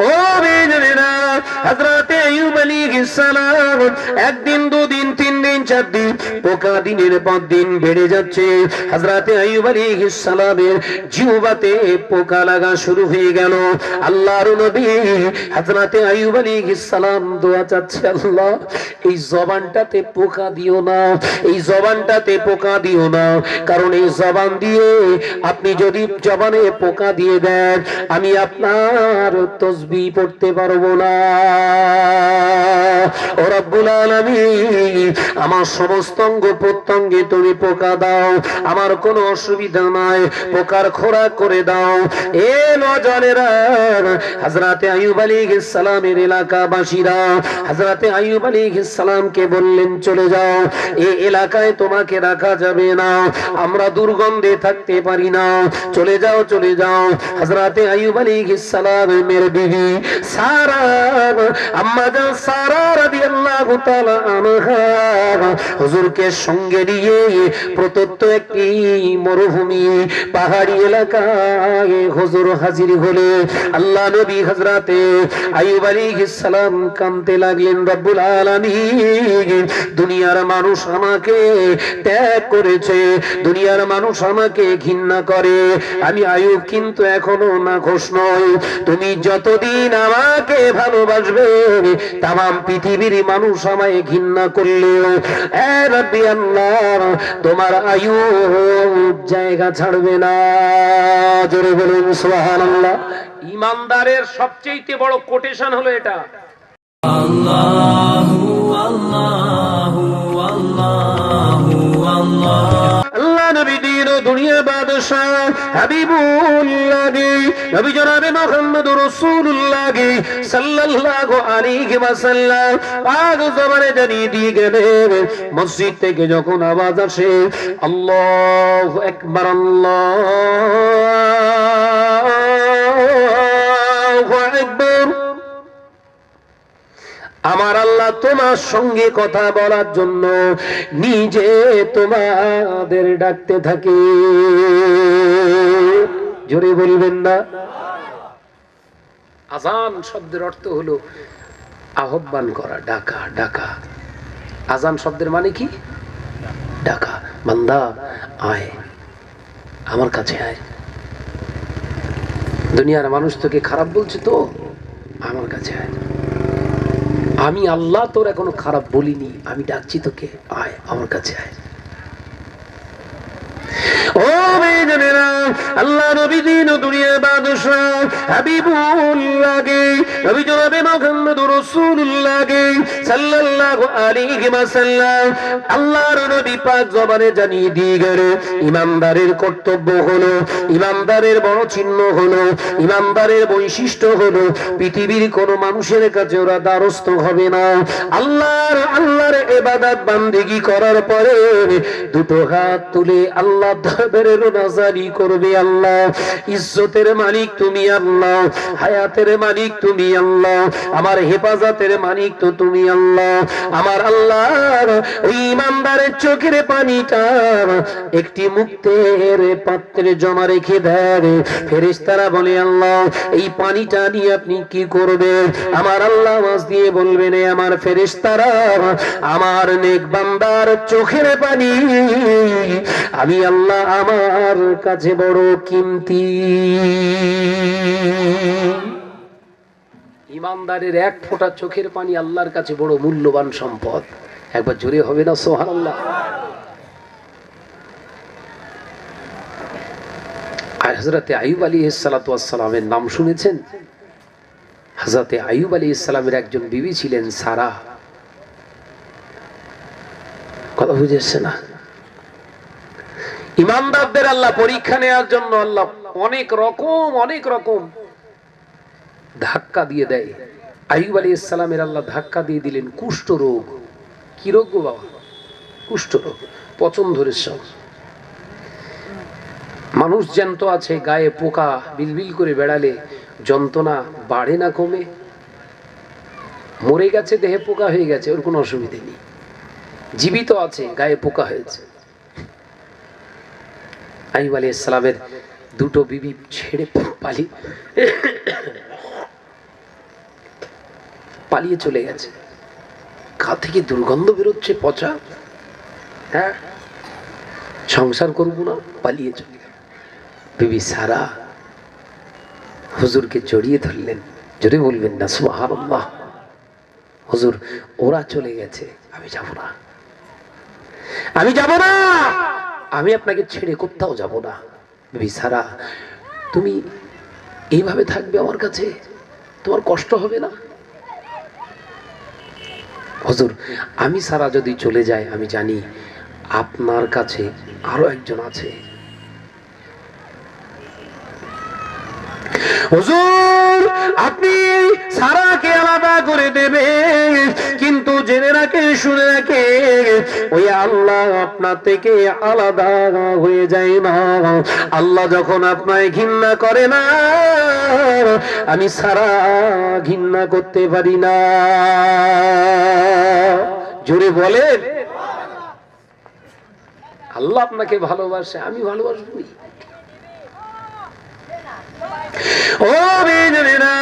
ও বেজনেরা হযরতে আইয়ুব আলাইহিস সালাম একদিন দুদিন দিন পোকা দিনের পর দিন বেড়ে যাচ্ছে। হযরতে আইয়ুব আলাইহিস সালামের জিহ্বাতে পোকা লাগা শুরু হয়ে গেল। আল্লাহর নবী আলাইহিস সালাম দোয়া চাচ্ছে, আল্লাহ, এই জবানটাতে পোকা দিও না, এই জবানটাতে পোকা দিও না। কারণ এই জবান দিয়ে আপনি যদি জবানে পোকা দিয়ে দেন, আমি আপনার তসবি পড়তে পারব না। ও রব্বুল আমার সমস্ত অঙ্গ প্রত্যঙ্গে তুমি পোকা দাও। আমার কোনো অসুবিধা নাই, পোকার খোরাক করে দাও। এ নজরেরা হযরতে আইয়ুব আলাইহিস সালামের এলাকাবাসীরা হযরতে আইয়ুব আলাইহিস সালামকে বললেন, চলে যাও। এই এলাকায় তোমাকে রাখা যাবে না। আমরা দুর্গন্ধে থাকতে পারি না। চলে যাও চলে যাও। হযরতে আইয়ুব আলাইহিস সালামের বিবি সারা, আম্মা জান সারা রাদিয়াল্লাহু তাআলা আনহা হুজুরকে সঙ্গে নিয়ে প্রদত্ত একটি মরুভূমি, পাহাড়ি এলাকায় হুজুর হাজির হলে আল্লাহ নবী হযরতে আইয়ুব আলাইহিস সালাম কাঁদতে লাগলেন, রব্বুল আলামিন, দুনিয়ার মানুষ আমাকে ত্যাগ করেছে, দুনিয়ার মানুষ আমাকে ঘৃণা করে। আমি আয়ুব কিন্তু এখনও না ঘোষ নয় তুমি যতদিন আমাকে ভালোবাসবে তাম পৃথিবীর মানুষ আমায় ঘৃণা করলেও তোমার আয়ু জায়গা ছাড়বে না। জোরে বলুন, সুবহানাল্লাহ। ইমানদারের সবচেয়ে বড় কোটেশন হলো এটা। আল্লাহ নবী দিন ও দুনিয়া বাদশাহ হাবিবুল্লাহ। নবী জনাবে মুহাম্মদ রাসূলুল্লাহ সাল্লাল্লাহু আলাইহি ওয়াসাল্লাম। পাক জবানে জানিয়ে দিয়ে গেলেন, মসজিদ থেকে যখন আওয়াজ আসে, আল্লাহু আকবার, আল্লাহু আমার আল্লাহ তোমার সঙ্গে কথা বলার জন্য নিজে তোমাদের ডাকতে থাকে। জোরে বলবেন না। আজান শব্দের অর্থ হলো আহ্বান করা, ডাকা ডাকা। আজান শব্দের মানে কি? ডাকা। বান্দা, আয়। আমার কাছে আয়। দুনিয়ার মানুষ তোকে খারাপ বলছে তো? আমার কাছে আয়। আমি আল্লাহ তোর এখনও খারাপ বলিনি আমি ডাকছি তোকে আয় আমার কাছে আয়। ইমানদারের কর্তব্য হলো, ইমানদারের বড় চিহ্ন হলো, ইমানদারের বৈশিষ্ট্য হলো, পৃথিবীর কোন মানুষের কাছে ওরা দ্বারস্থ হবে না। আল্লাহর আল্লাহর এবাদাত বান্দেগি করার পরে দুটো হাত তুলে আল্লাহ দরবারে রোনাজারি করবে আল্লাহ। ইজ্জতের মালিক তুমি আল্লাহ, হায়াতের মালিক তুমি আল্লাহ, আমার হেফাজতের মালিক তো তুমি আল্লাহ। আমার আল্লাহ ওই ইমানদারের চোখের পানিটা একটি মুক্তের পাত্রে জমা রেখে দেয়। ফেরেশতারা বলে, আল্লাহ, এই পানিটা নিয়ে আপনি কি করবেন? আমার আল্লাহ আওয়াজ দিয়ে বলবেন আমার ফেরেশতারা, আমার নেক বান্দার চোখের পানি, আমি আল্লাহ আমার কাছে বড় কিমতি। ইমানদারের এক ফোঁটা চোখের পানি আল্লাহর কাছে বড় মূল্যবান সম্পদ। একবার জোরে হবে না সোহান আল্লাহ হজরতে আইব আলী সালাতামের নাম শুনেছেন? হজরতে আইব আলী ইসলামের একজন বিবি ছিলেন সারা। কথা বুঝেছে না? ইমানদারদের আল্লাহ পরীক্ষা নেওয়ার জন্য আল্লাহ অনেক রকম অনেক রকম ধাক্কা দিয়ে দেয়। আইব আলী ইসলামের আল্লাহ ধাক্কা দিয়ে দিলেন, কুষ্ঠ রোগ। কি রোগ গো বাবা? কুষ্ঠ রোগ, পচন ধরের সব মানুষ জ্যান্ত আছে, গায়ে পোকা বিলবিল করে বেড়ালে যন্ত্রণা বাড়ে না কমে। মরে গেছে, দেহে পোকা হয়ে গেছে, ওর কোনো অসুবিধে নেই। জীবিত আছে, গায়ে পোকা হয়েছে। আইব আলী ইসলামের দুটো বিবি ছেড়ে পালি পালিয়ে চলে গেছে। গা থেকে দুর্গন্ধ বেরোচ্ছে পচা। হ্যাঁ সংসার করব না, পালিয়ে চলে গেল। বিবি সারা হুজুরকে জড়িয়ে ধরলেন। জোরে বলবেন না সুহার হুজুর, ওরা চলে গেছে, আমি যাব না। আমি যাব না! আমি আপনাকে ছেড়ে কোথাও যাব না। বিবি সারা, তুমি এইভাবে থাকবে আমার কাছে? তোমার কষ্ট হবে না? হুজুর, আমি সারা যদি চলে যাই, আমি জানি আপনার কাছে আরও একজন আছে। হুজুর, আপনি সারাকে আলাদা শুনে রাখে, ওই আল্লাহ আপনার থেকে আলাদা হয়ে যায় না। আল্লাহ যখন আপনায় ঘৃণা করে না, আমি সারা ঘৃণা করতে পারি না। জোরে বলেন। আল্লাহ আপনাকে ভালোবাসে, আমি ভালোবাসবই। ও বেজনেরা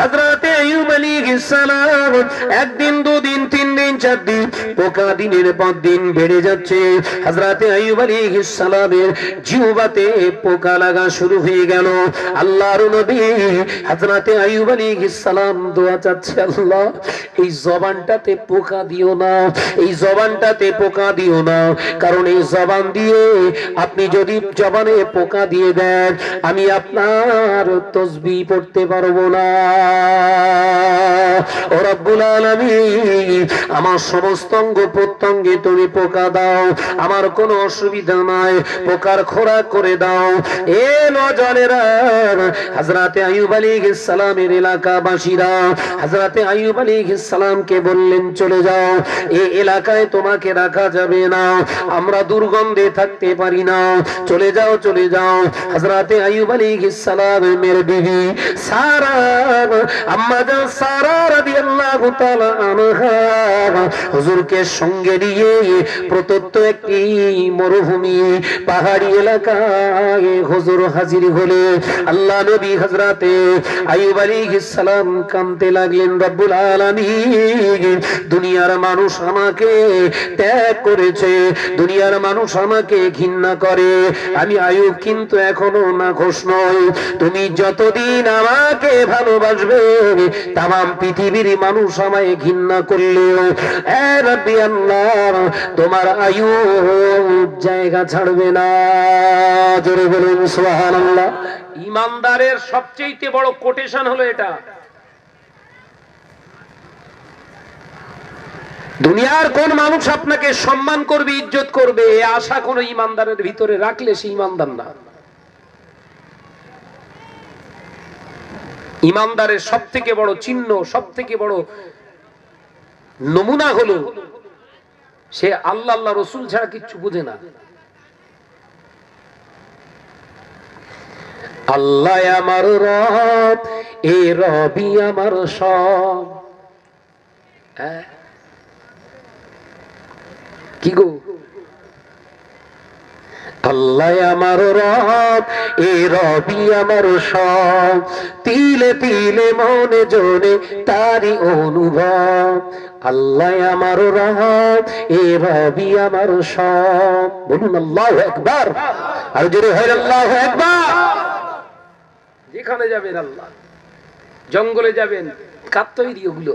হযরতে আইয়ুব আলাইহিস সালাম, একদিন, দুদিন তিন দিন চার দিন পোকা দিনের পর দিন বেড়ে যাচ্ছে। আইয়ুব আলাইহিস সালামের জিহ্বাতে পোকা লাগা শুরু হয়ে গেল। আল্লাহর নবী আইয়ুব আলাইহিস সালাম দোয়া চাচ্ছে, আল্লাহ, এই জবানটাতে পোকা দিও না, এই জবানটাতে পোকা দিও না। কারণ এই জবান দিয়ে আপনি যদি জবানে পোকা দিয়ে দেন, আমি আপনার তসবি পড়তে পারব না। ও রব্বুল আলামিন, আমার সমস্ত অঙ্গ প্রত্যঙ্গে তুমি পোকা দাও, আমার কোনো অসুবিধা নাই, পোকার খোরাক করে দাও। এ নজনেরা হযরতে আইয়ুব আলাইহিস সালামের এলাকাবাসীরা, হযরতে আইয়ুব আলাইহিস সালামকে বললেন, চলে যাও এই এলাকায় তোমাকে রাখা যাবে না, আমরা দুর্গন্ধে থাকতে পারি না। চলে যাও চলে যাও। হযরতে আইয়ুব আলাইহিস সালামের বিবি হুজুরকে সঙ্গে নিয়ে একটি মরুভূমি পাহাড়ি এলাকায় হুজুর হাজির হলে আল্লাহ নবী সালাম লাগলেন, রব্বুল দুনিয়ার মানুষ আমাকে ত্যাগ করেছে, দুনিয়ার মানুষ আমাকে ঘৃণা করে। আমি আয়ুব কিন্তু এখনও না ঘোষ নয়। তুমি যতদিন আমাকে ভালোবাসবে তাম পৃথিবীর মানুষ আমায় ঘৃণা করলেও তোমার আয়ু জায়গা ছাড়বে না। জোরে বলুন সুবহানাল্লাহ। ইমানদারের সবচেয়ে বড় কোটেশন হলো এটা। দুনিয়ার কোন মানুষ আপনাকে সম্মান করবে ইজ্জত করবে আশা কোন ইমানদারের ভিতরে রাখলে সে ইমানদার না। ইমানদারের সব থেকে বড় চিহ্ন সব থেকে বড় নমুনা হলো সে আল্লাহ আল্লাহ রসুল ছাড়া কিচ্ছু বুঝে না। আল্লাহ আমার রব এ রবি আমার সব। হ্যাঁ? কি গো? আল্লাহ আমার রব, এ রবি আমার সব। তিলে তিলে মনে জোরে তারি অনুভব। আল্লাহ আমার রব, এ রবি আমার সব। বলুন, আল্লাহ একবার আর জোরে হয়, আল্লাহ একবার যেখানে যাবেন আল্লাহ, জঙ্গলে যাবেন কার তৈরি ওগুলো,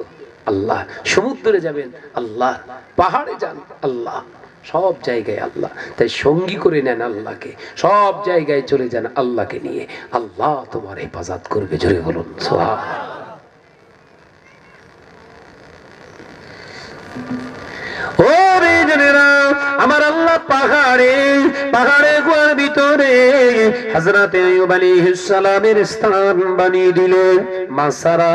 আল্লাহ, সমুদ্রে যাবেন, আল্লাহ, পাহাড়ে যান, আল্লাহ। সব জায়গায় আল্লাহ। তাই সঙ্গী করে নেন আল্লাহকে। সব জায়গায় চলে যান আল্লাহকে নিয়ে। আল্লাহ তোমার হেফাজত করবে, জোরে বলুন আমার আল্লাহ পাহাড়ে পাহাড়ে গুয়ার ভিতরে হযরতে আইয়ুব আলাইহিস সালামের স্থান বানিয়ে দিলেন মাসারা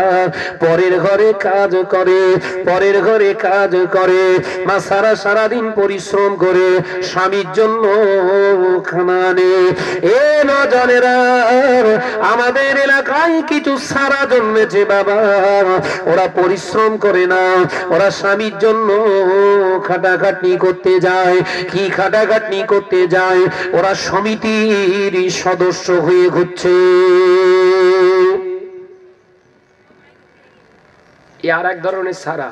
পরের ঘরে কাজ করে, পরের ঘরে কাজ করে। মাসারা সারা দিন পরিশ্রম করে, স্বামীর জন্য খানা এ নজনেরা আমাদের এলাকায় কিছু সারা জন্মেছে বাবা। ওরা পরিশ্রম করে না, ওরা স্বামীর জন্য খাটাখাটনি করতে যায়। কি খাটাখাটনি করতে যায়? ওরা সমিতির সদস্য হয়ে ঘুরছে। আর এক ধরনের সারা।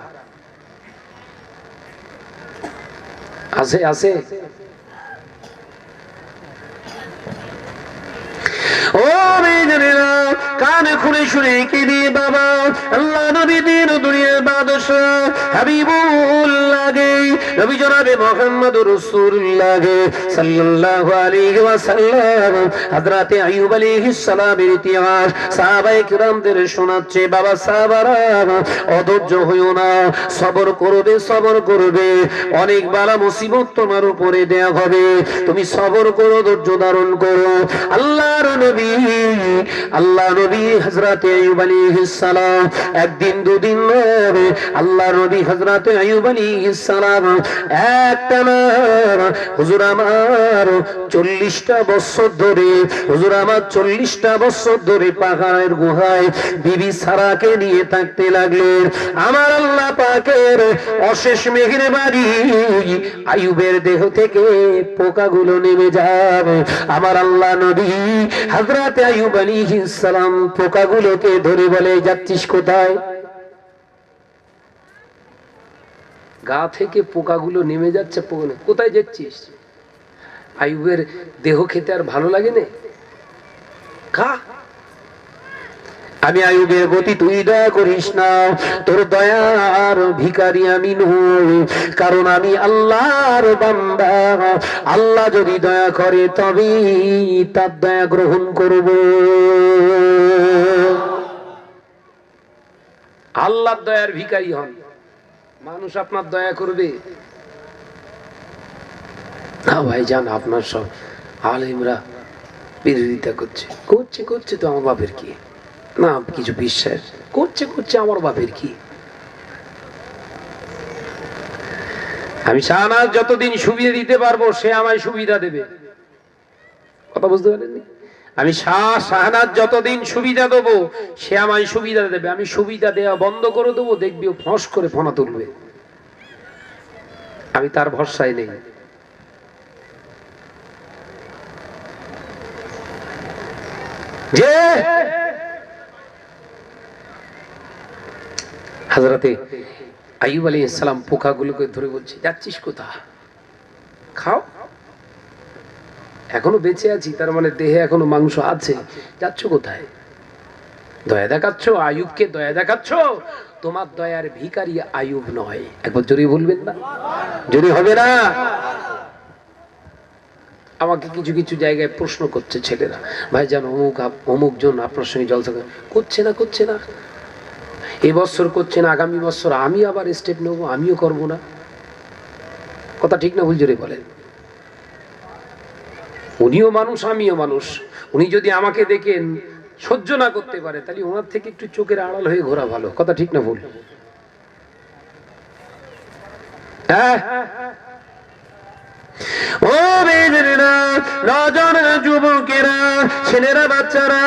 আছে আছে। কানে খুলে শুনে কি দিয়ে বাবা, আল্লাহ নবী দিন দুনিয়ার বাদশাহ নবী জনাবে সাল্লাল্লাহু আলাইহি আইয়ুব আলাইহিস সালামের ইতিহাস সাহাবায়ে কিরামদের শোনাচ্ছে, বাবা সাহাবারা অধৈর্য হইও না করবে করবে, অনেক বালা মুসিবত তোমার উপরে দেয়া হবে, তুমি সবর করো, ধৈর্য ধারণ করো। আল্লাহর নবী, আল্লাহ নবী হযরতে আইয়ুব আলাইহিস সালাম একদিন দুদিন আল্লাহ নবী হযরতে আলাইহিস সালাম হুজুর আমার চল্লিশটা বছর ধরে, হুজুর আমার চল্লিশটা বছর ধরে পাহাড়ের গুহায় বিবি সারাকে নিয়ে থাকতে লাগলেন। আমার আল্লাহ পাকের অশেষ আয়ুবের দেহ থেকে পোকাগুলো নেমে যাবে। আমার আল্লাহ নবী হাজরাতে আয়ুব সালাম পোকাগুলোকে ধরে বলে, যাচ্ছিস কোথায়? গা থেকে পোকাগুলো নেমে যাচ্ছে কোথায় যাচ্ছিস? আয়ুবের দেহ খেতে আর ভালো লাগে না খা। আমি আয়ুবের গতি তুই দয়া করিস না তোর দয়ার ভিকারি আমি নই কারণ আমি আল্লাহর বান্দা। আল্লাহ যদি দয়া করে তবে তার দয়া গ্রহণ করব। আল্লাহর দয়ার ভিখারি হন। মানুষ আপনার দয়া করবে। না ভাই জান আপনার সব আলিমরা বিরোধিতা করছে। করছে করছে তো আমার বাপের কি? না, কিছু বিশ্বাস। করছে করছে আমার বাপের কি? আমি শাহনাজ যতদিন সুবিধা দিতে পারব, সে আমায় সুবিধা দেবে। কথা বুঝতে পারেননি? আমি শাহ শাহনাজ যতদিন সুবিধা দেবো, সে আমায় সুবিধা দেবে। আমি সুবিধা দেওয়া বন্ধ করে দেবো, দেখবি ও ফস করে ফোনা তুলবে। আমি তার ভরসায় নেই। যে হাজরাতে আইব আলী ইসলাম পোকাগুলোকে ধরে বলছে, যাচ্ছিস কোথা খাও। এখনও বেঁচে আছি, তার মানে দেহে এখনও মাংস আছে। যাচ্ছ কোথায়? দয়া দেখাচ্ছ, আয়ুবকে দয়া দেখাচ্ছ? তোমার দয়ার ভিখারি আয়ুব নয়। একবার জোরে বলবেন না? যদি হবে না? আমাকে কিছু কিছু জায়গায় প্রশ্ন করছে ছেলেরা। ভাই জান, অমুক অমুক জন আপনার সঙ্গে জলসা করে। করছে না করছে না। এবছর করছে না, আগামী বছর আমি আবার স্টেপ নেব, আমিও করব না। কথা ঠিক না, ভুল জোরে বলেন। উনিও মানুষ, আমিও মানুষ। উনি যদি আমাকে দেখেন, সহ্য না করতে পারে, তাহলে ওনার থেকে একটু চোখের আড়াল হয়ে ঘোরা ভালো। কথা ঠিক না ভুল? হ্যাঁ? যুবকেরা, ছেলেরা বাচ্চারা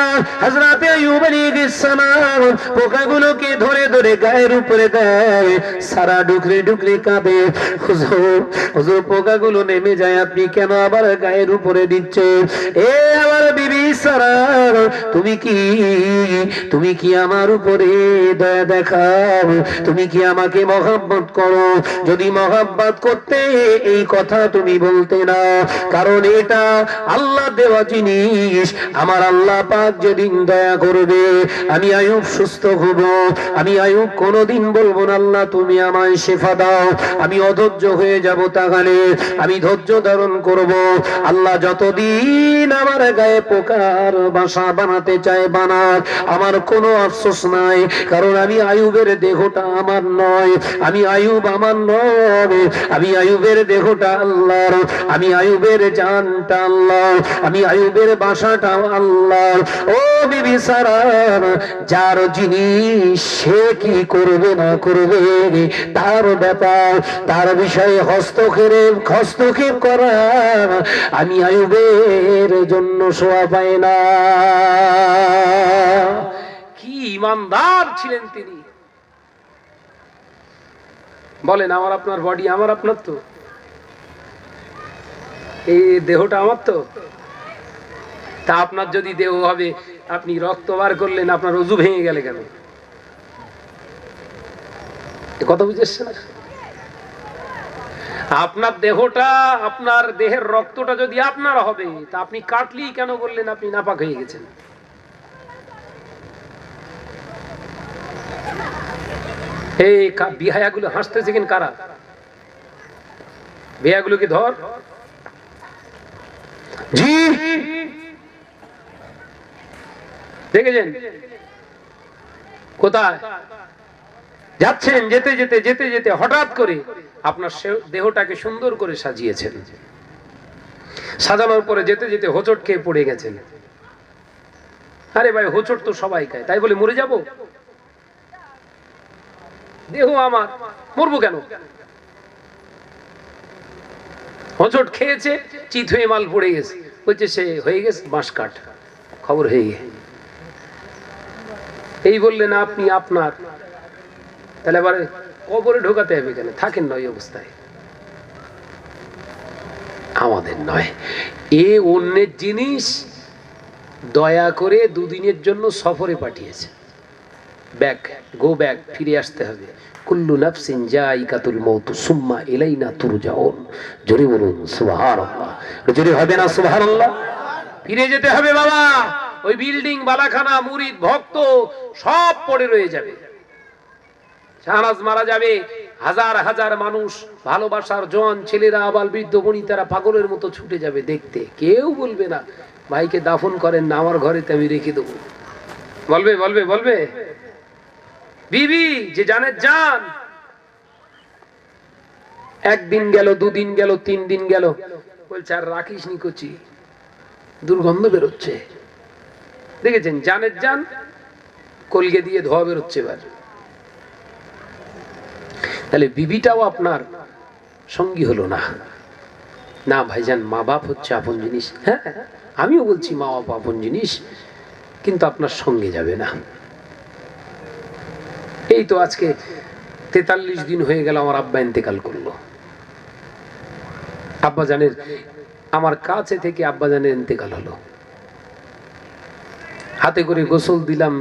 আলাইহিস সালাম পোকাগুলোকে ধরে ধরে গায়ের উপরে দেয়, সারা ডুকরে ডুকরে কাঁদে। হুজুর হুজুর, পোকাগুলো নেমে যায়, আপনি কেন আবার গায়ের উপরে দিচ্ছেন? এ আমার বিবি সারা, তুমি কি তুমি কি আমার উপরে দয়া দেখাও? তুমি কি আমাকে মহাব্বত করো? যদি মহাব্বত করতে এই কথা তুমি বলতে না কারণ এটা আল্লাহ দেওয়া জিনিস। আমার আল্লাহ পাক যেদিন দয়া করবে, আমি আয়ুব সুস্থ হব। আমি আয়ুব কোনোদিন বলব না, আল্লাহ, তুমি আমায় শেফা দাও। আমি অধৈর্য হয়ে যাব তাহলে। আমি ধৈর্য ধারণ করব। আল্লাহ যতদিন আমার গায়ে পোকার বাসা বানাতে চায় বানাক আমার কোনো আফসোস নাই। কারণ আমি আয়ুবের দেহটা আমার নয়। আমি আয়ুব আমার নয়। আমি আয়ুবের দেহটা আল্লাহর। আমি আয়ুবের জানটা আল্লাহ, আমি আয়ুবের বাসাটা আল্লাহ। ও বিবি সারা, যার জিনিস সে কি করবে না করবে, তার ব্যাপার, তার বিষয়ে হস্তক্ষেপ হস্তক্ষেপ করা, আমি আয়ুবের জন্য শোয়া পাই না। কি ইমানদার ছিলেন তিনি। বলেন, আমার আপনার বডি আমার আপনার তো। এই দেহটা আমার তো। তা আপনার যদি দেহ হবে, আপনি রক্ত বার করলেন, আপনার অজু ভেঙে গেলে কেন? কথা বুঝেছেন আপনার দেহটা, আপনার দেহের রক্তটা যদি আপনার হবে, তা আপনি কাটলেই কেন বললেন আপনি নাপাক হয়ে গেছেন। এই বিহায়াগুলো হাসতেছে কেন কারা? বিহাগুলোকে ধর। দেখেছেন? কোথায়? যাচ্ছেন, যেতে যেতে যেতে যেতে, হঠাৎ করে আপনার দেহটাকে সুন্দর করে সাজিয়েছেন। সাজানোর পরে যেতে যেতে হোঁচট খেয়ে পড়ে গেছেন। আরে ভাই, হোঁচট তো সবাই খায়। তাই বলে মরে যাব? দেহ আমার, মরবো কেন? হোঁচট খেয়েছে, চিত হয়ে মাল পড়ে গেছে। বলছে, সে হয়ে গেছে, বাঁশ কাঠ। খবর হয়ে গে এই বললেন, আপনি আপনার। তাহলে এবারে কবরে ঢোকাতে হবে কেন? থাকেন নয় অবস্থায়। আমাদের নয়। এ অন্যের জিনিস দয়া করে দুদিনের জন্য সফরে পাঠিয়েছে। ব্যাক, গো ব্যাক, ফিরে আসতে হবে। কুল্লু নাফসিন সুম্মা জোরে বলুন জোরে হবে না ফিরে যেতে হবে বাবা। ওই বিল্ডিং, বালাখানা, মুরিদ, ভক্ত, সব পড়ে রয়ে যাবে। শাহনাজ মারা যাবে। হাজার হাজার মানুষ, ভালোবাসার জন ছেলেরা, আবাল বৃদ্ধ, বনিতারা, পাগলের মতো ছুটে যাবে দেখতে। কেউ বলবে না, ভাইকে দাফন করেন না, আমার ঘরেতে আমি রেখে দেবো। বলবে বলবে বলবে? বিবি, যে জানে জান। একদিন গেল, দুদিন গেল তিন দিন গেল। বলছে, আর রাখিস নি কচি, দুর্গন্ধ বেরোচ্ছে। দেখেছেন? জানের জান কলগে দিয়ে ধোয়া বেরোচ্ছে এবার। তাহলে বিবিটাও আপনার সঙ্গী হলো না। না, ভাইজান, মা বাপ হচ্ছে আপন জিনিস। হ্যাঁ আমিও বলছি মা বাপ আপন জিনিস, কিন্তু আপনার সঙ্গে যাবে না। এই তো আজকে তেতাল্লিশ দিন হয়ে গেল আমার আব্বা ইন্তেকাল করল। আব্বাজানের, আমার কাছে থেকে আব্বাজানের ইন্তেকাল হলো। হাতে করে গোসল দিলাম,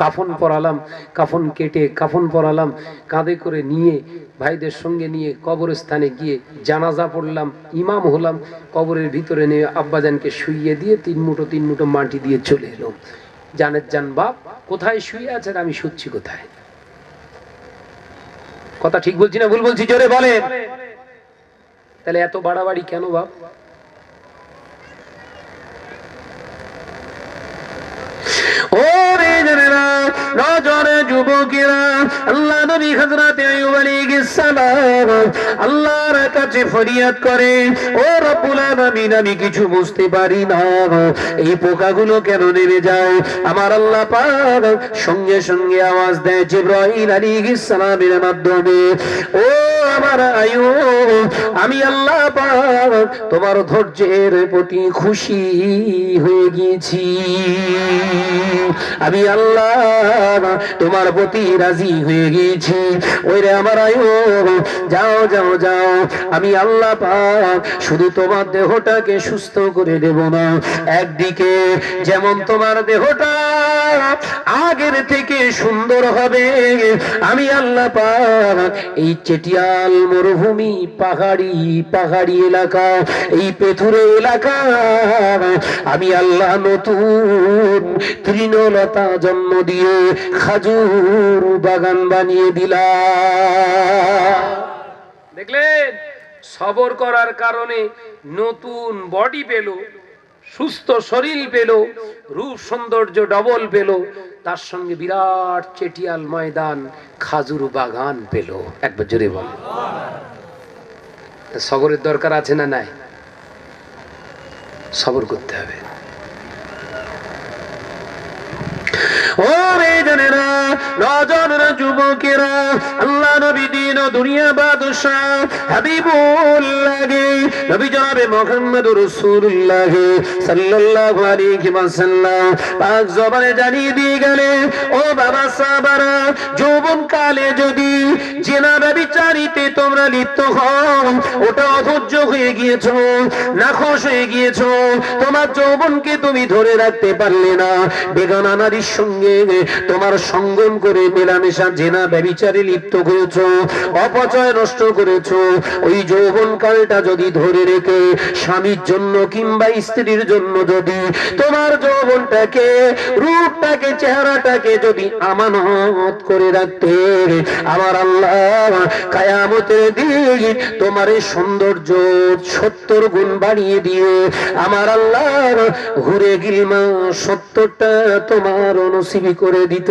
কাফন পরালাম, কাফন কেটে কাফন পরালাম, কাঁধে করে নিয়ে ভাইদের সঙ্গে নিয়ে কবরস্থানে গিয়ে জানাজা পড়লাম, ইমাম হলাম, কবরের ভিতরে নিয়ে আব্বাজানকে শুইয়ে দিয়ে তিন মুঠো তিন মুঠো মাটি দিয়ে চলে এলো। জানের জান, বাপ, কোথায় শুয়ে আছেন? আমি শুচ্ছি কোথায়? কথা ঠিক বলছি না ভুল বলছি? জোরে বলে। তাহলে এত বাড়াবাড়ি কেন বাপ? ও রে জনেরা আল্লাহ নবী হযরত আইয়ুব আলাইহিস সালাম আল্লাহর কাছে ফরিয়াদ করে, ও রব্বুল আলামিন, আমি কিছু বুঝতে পারি না। এই পোকাগুলো কেন নেমে যায়? আমার আল্লাহ পাক সঙ্গে সঙ্গে আওয়াজ দেয় জিব্রাইল আলাইহিস সালামের মাধ্যমে, ও আমার আয়ু আমি আল্লাহ পাক তোমার ধৈর্যের প্রতি খুশি হয়ে গিয়েছি। আমি আল্লাহ তোমার প্রতি রাজি হয়ে গিয়েছি ওই রে আমার আয়ু যাও যাও যাও। আমি আল্লাহ পাক শুধু তোমার দেহটাকে সুস্থ করে দেব না। একদিকে যেমন তোমার দেহটা আগের থেকে সুন্দর হবে, আমি আল্লাহ পাক এই চেটিয়াল মরুভূমি, পাহাড়ি পাহাড়ি এলাকা, এই পেথুরে এলাকা, আমি আল্লাহ নতুন তৃণলতা জন্ম দিয়ে খাজুর বাগান বানিয়ে দিলাম দেখলেন? সবর করার কারণে নতুন বডি পেল, সুস্থ শরীর পেল, রূপ সৌন্দর্য ডবল পেল, তার সঙ্গে বিরাট চেটিয়াল ময়দান, খাজুর বাগান পেল। একবার জোরে বল। সবরের দরকার আছে না নাই? সবর করতে হবে। যৌবন কালে যদি জেনা ব্যবিচারিতে তোমরা লিপ্ত হও, ওটা অধৈর্য হয়ে গিয়েছো, নাখোশ হয়ে গিয়েছো, তোমার যৌবনকে তুমি ধরে রাখতে পারলে না। বেগানা নারীর সঙ্গে তোমার সঙ্গম করে মেলামেশা জেনা ব্যবিচারে লিপ্ত হয়েছো অপচয় নষ্ট করেছ। ওই যৌবন কালটা যদি ধরে রেখে স্বামীর জন্য কিংবা স্ত্রীর জন্য যদি তোমার যৌবনটাকে, রূপটাকে, চেহারাটাকে যদি আমানত করে রাখতে, আমার আল্লাহ কায়ামতের দিন তোমার এই সৌন্দর্য সত্তর গুণ বাড়িয়ে দিয়ে, আমার আল্লাহ ঘুরে গিলমা সত্তরটা তোমার নসিবি করে দিত।